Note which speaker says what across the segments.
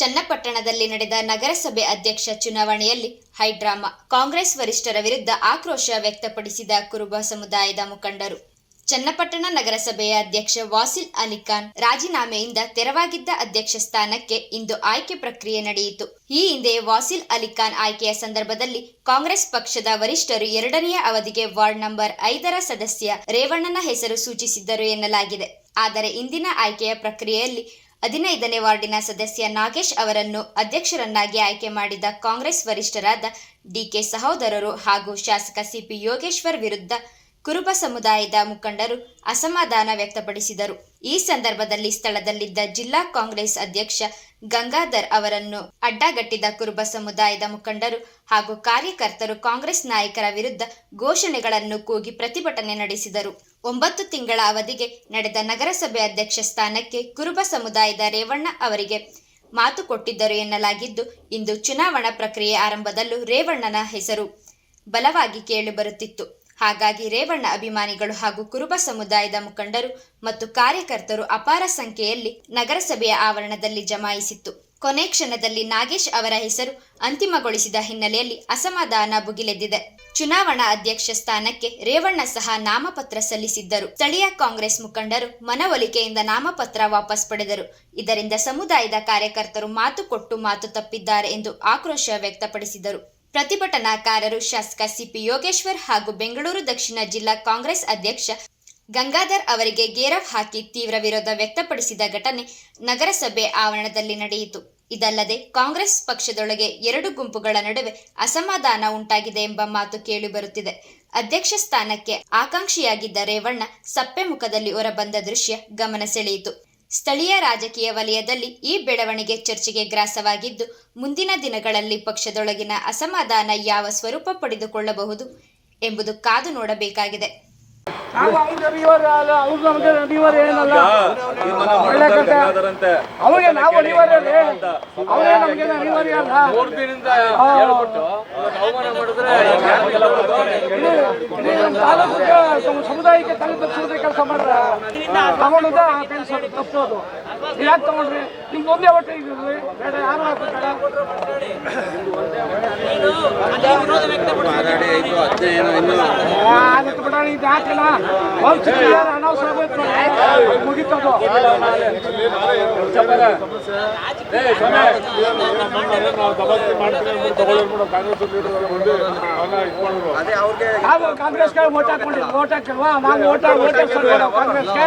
Speaker 1: ಚನ್ನಪಟ್ಟಣದಲ್ಲಿ ನಡೆದ ನಗರಸಭೆ ಅಧ್ಯಕ್ಷ ಚುನಾವಣೆಯಲ್ಲಿ ಹೈಡ್ರಾಮಾ. ಕಾಂಗ್ರೆಸ್ ವರಿಷ್ಠರ ವಿರುದ್ಧ ಆಕ್ರೋಶ ವ್ಯಕ್ತಪಡಿಸಿದ ಕುರುಬ ಸಮುದಾಯದ ಮುಖಂಡರು. ಚನ್ನಪಟ್ಟಣ ನಗರಸಭೆಯ ಅಧ್ಯಕ್ಷ ವಾಸಿಲ್ ಅಲಿಖಾನ್ ರಾಜೀನಾಮೆಯಿಂದ ತೆರವಾಗಿದ್ದ ಅಧ್ಯಕ್ಷ ಸ್ಥಾನಕ್ಕೆ ಇಂದು ಆಯ್ಕೆ ಪ್ರಕ್ರಿಯೆ ನಡೆಯಿತು. ಈ ಹಿಂದೆ ವಾಸಿಲ್ ಅಲಿಖಾನ್ ಆಯ್ಕೆಯ ಸಂದರ್ಭದಲ್ಲಿ ಕಾಂಗ್ರೆಸ್ ಪಕ್ಷದ ವರಿಷ್ಠರು ಎರಡನೆಯ ಅವಧಿಗೆ ವಾರ್ಡ್ ನಂಬರ್ ಐದರ ಸದಸ್ಯ ರೇವಣ್ಣನ ಹೆಸರು ಸೂಚಿಸಿದ್ದರು ಎನ್ನಲಾಗಿದೆ. ಆದರೆ ಇಂದಿನ ಆಯ್ಕೆಯ ಪ್ರಕ್ರಿಯೆಯಲ್ಲಿ ಹದಿನೈದನೇ ವಾರ್ಡಿನ ಸದಸ್ಯ ನಾಗೇಶ್ ಅವರನ್ನು ಅಧ್ಯಕ್ಷರನ್ನಾಗಿ ಆಯ್ಕೆ ಮಾಡಿದ ಕಾಂಗ್ರೆಸ್ ವರಿಷ್ಠರಾದ ಡಿಕೆ ಸಹೋದರರು ಹಾಗೂ ಶಾಸಕ ಸಿಪಿ ಯೋಗೇಶ್ವರ್ ವಿರುದ್ಧ ಕುರುಬ ಸಮುದಾಯದ ಮುಖಂಡರು ಅಸಮಾಧಾನ ವ್ಯಕ್ತಪಡಿಸಿದರು. ಈ ಸಂದರ್ಭದಲ್ಲಿ ಸ್ಥಳದಲ್ಲಿದ್ದ ಜಿಲ್ಲಾ ಕಾಂಗ್ರೆಸ್ ಅಧ್ಯಕ್ಷ ಗಂಗಾಧರ್ ಅವರನ್ನು ಅಡ್ಡಗಟ್ಟಿದ ಕುರುಬ ಸಮುದಾಯದ ಮುಖಂಡರು ಹಾಗೂ ಕಾರ್ಯಕರ್ತರು ಕಾಂಗ್ರೆಸ್ ನಾಯಕರ ವಿರುದ್ಧ ಘೋಷಣೆಗಳನ್ನು ಕೂಗಿ ಪ್ರತಿಭಟನೆ ನಡೆಸಿದರು. ಒಂಬತ್ತು ತಿಂಗಳ ಅವಧಿಗೆ ನಡೆದ ನಗರಸಭೆ ಅಧ್ಯಕ್ಷ ಸ್ಥಾನಕ್ಕೆ ಕುರುಬ ಸಮುದಾಯದ ರೇವಣ್ಣ ಅವರಿಗೆ ಮಾತು ಕೊಟ್ಟಿದ್ದರು ಎನ್ನಲಾಗಿದ್ದು, ಇಂದು ಚುನಾವಣಾ ಪ್ರಕ್ರಿಯೆ ಆರಂಭದಲ್ಲೂ ರೇವಣ್ಣನ ಹೆಸರು ಬಲವಾಗಿ ಕೇಳಿಬರುತ್ತಿತ್ತು ಹಾಗಾಗಿ ರೇವಣ್ಣ ಅಭಿಮಾನಿಗಳು ಹಾಗೂ ಕುರುಬ ಸಮುದಾಯದ ಮುಖಂಡರು ಮತ್ತು ಕಾರ್ಯಕರ್ತರು ಅಪಾರ ಸಂಖ್ಯೆಯಲ್ಲಿ ನಗರಸಭೆಯ ಆವರಣದಲ್ಲಿ ಜಮಾಯಿಸಿತ್ತು. ಕೊನೆ ಕ್ಷಣದಲ್ಲಿ ನಾಗೇಶ್ ಅವರ ಹೆಸರು ಅಂತಿಮಗೊಳಿಸಿದ ಹಿನ್ನೆಲೆಯಲ್ಲಿ ಅಸಮಾಧಾನ ಭುಗಿಲೆದ್ದಿದೆ. ಚುನಾವಣಾ ಅಧ್ಯಕ್ಷ ಸ್ಥಾನಕ್ಕೆ ರೇವಣ್ಣ ಸಹ ನಾಮಪತ್ರ ಸಲ್ಲಿಸಿದ್ದರು. ಸ್ಥಳೀಯ ಕಾಂಗ್ರೆಸ್ ಮುಖಂಡರು ಮನವೊಲಿಕೆಯಿಂದ ನಾಮಪತ್ರ ವಾಪಸ್ ಪಡೆದರು. ಇದರಿಂದ ಸಮುದಾಯದ ಕಾರ್ಯಕರ್ತರು ಮಾತು ಕೊಟ್ಟು ಮಾತು ತಪ್ಪಿದ್ದಾರೆ ಎಂದು ಆಕ್ರೋಶ ವ್ಯಕ್ತಪಡಿಸಿದರು. ಪ್ರತಿಭಟನಾಕಾರರು ಶಾಸಕ ಸಿಪಿ ಯೋಗೇಶ್ವರ್ ಹಾಗೂ ಬೆಂಗಳೂರು ದಕ್ಷಿಣ ಜಿಲ್ಲಾ ಕಾಂಗ್ರೆಸ್ ಅಧ್ಯಕ್ಷ ಗಂಗಾಧರ್ ಅವರಿಗೆ ಗೇರಫ್ ಹಾಕಿ ತೀವ್ರ ವಿರೋಧ ವ್ಯಕ್ತಪಡಿಸಿದ ಘಟನೆ ನಗರಸಭೆ ಆವರಣದಲ್ಲಿ ನಡೆಯಿತು. ಇದಲ್ಲದೆ ಕಾಂಗ್ರೆಸ್ ಪಕ್ಷದೊಳಗೆ ಎರಡು ಗುಂಪುಗಳ ನಡುವೆ ಅಸಮಾಧಾನ ಉಂಟಾಗಿದೆ ಎಂಬ ಮಾತು ಕೇಳಿಬರುತ್ತಿದೆ. ಅಧ್ಯಕ್ಷ ಸ್ಥಾನಕ್ಕೆ ಆಕಾಂಕ್ಷಿಯಾಗಿದ್ದ ರೇವಣ್ಣ ಸಪ್ಪೆ ಮುಖದಲ್ಲಿ ಹೊರಬಂದ ದೃಶ್ಯ ಗಮನ ಸೆಳೆಯಿತು. ಸ್ಥಳೀಯ ರಾಜಕೀಯ ವಲಯದಲ್ಲಿ ಈ ಬೆಳವಣಿಗೆ ಚರ್ಚೆಗೆ ಗ್ರಾಸವಾಗಿದ್ದು ಮುಂದಿನ ದಿನಗಳಲ್ಲಿ ಪಕ್ಷದೊಳಗಿನ ಅಸಮಾಧಾನ ಯಾವ ಸ್ವರೂಪ ಪಡೆದುಕೊಳ್ಳಬಹುದು ಎಂಬುದು ಕಾದು ನೋಡಬೇಕಾಗಿದೆ.
Speaker 2: ನಾವು ತಾಲೂಕಿಗೆ ಸಮ- ಸಮುದಾಯಕ್ಕೆ ತಲೆ ತಪ್ಪಿಸೋದೇ ಕೆಲಸ ಮಾಡ್ರ ತಗೊಂಡದ ಕೆಲಸ ತಪ್ಪೋದು ಯಾಕೆ ತಗೊಂಡ್ರಿ? ನಿಮ್ಗೆ ಒಂದೇ ಒಟ್ಟು ಇದ್ರಿ ಬೇಡ ಯಾರು ಹಾಕ್ಬೇಕಲ್ಲ? ಅದಕ್ಕೆ ಬಿಡ ಇದು ಯಾಕಿಲ್ಲ ಒಂದು ಚಿಕ್ಕ ಅನೌನ್ಸ್ ಆಗಬೇಕು ಮುಗಿತದು. ಕಾಂಗ್ರೆಸ್ಗೆ ಓಟ್ ಹಾಕೊಂಡಿದ್ವಿ ಓಟ್ ಹಾಕಿಲ್ವಾ? ನಾವು ಓಟ್ ಓಟ್ ಕಾಂಗ್ರೆಸ್ಗೆ.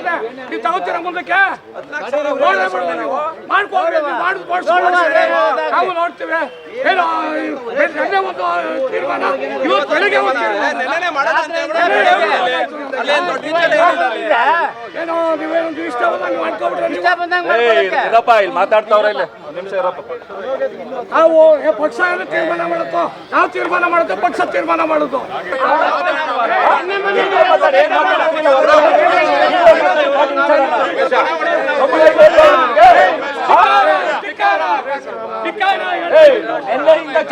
Speaker 2: ಇದೆ ನೀವು ತಗೋತೀರ ಮುಂದಕ್ಕೆ ನೀವು. ಮಾಡ್ಕೊಳ್ರಿ ನೀವು ಮಾಡಿ ನಾವು ನೋಡ್ತೀವಿ. ಏನೋ ನೆನ್ನೆ ಒಂದು ತೀರ್ಮಾನ. ಇವತ್ತು ಬೆಳಿಗ್ಗೆ ಒಂದು ಏನೋ ನೀವೇನೊಂದು ಇಷ್ಟ ಬಂದಂಗೆ ಮಾಡ್ಕೊಬಿಟ್ರೆ ನೀವು.
Speaker 3: ಏಯ್, ಇರಪ್ಪ ಇಲ್ಲಿ ಮಾತಾಡ್ತಾವ್ರೆ ಇಲ್ಲಿ. ಒಂದ್ ನಿಮಿಷ ಇರಪ್ಪ.
Speaker 2: ನಾವು ಪಕ್ಷ ಏನು ತೀರ್ಮಾನ ಮಾಡುತ್ತೋ? ನಾವು ತೀರ್ಮಾನ ಮಾಡುತ್ತೋ? ಪಕ್ಷ ತೀರ್ಮಾನ ಮಾಡುದು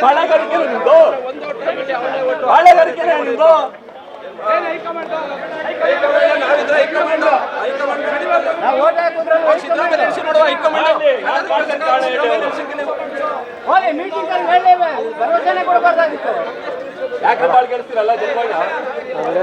Speaker 3: ಪಾಳೆಗಾರಿಕೆನಾ ನಿಮ್ದು? ಪಾಳೆಗಾರಿಕೆನಾ ನಿಮ್ದು? ಅವ್ರು. ಯಾಕೆ ಬಾಳ್ ಗೆಲ್ಸ್ತೀರಲ್ಲ ಜನಗಳನ್ನ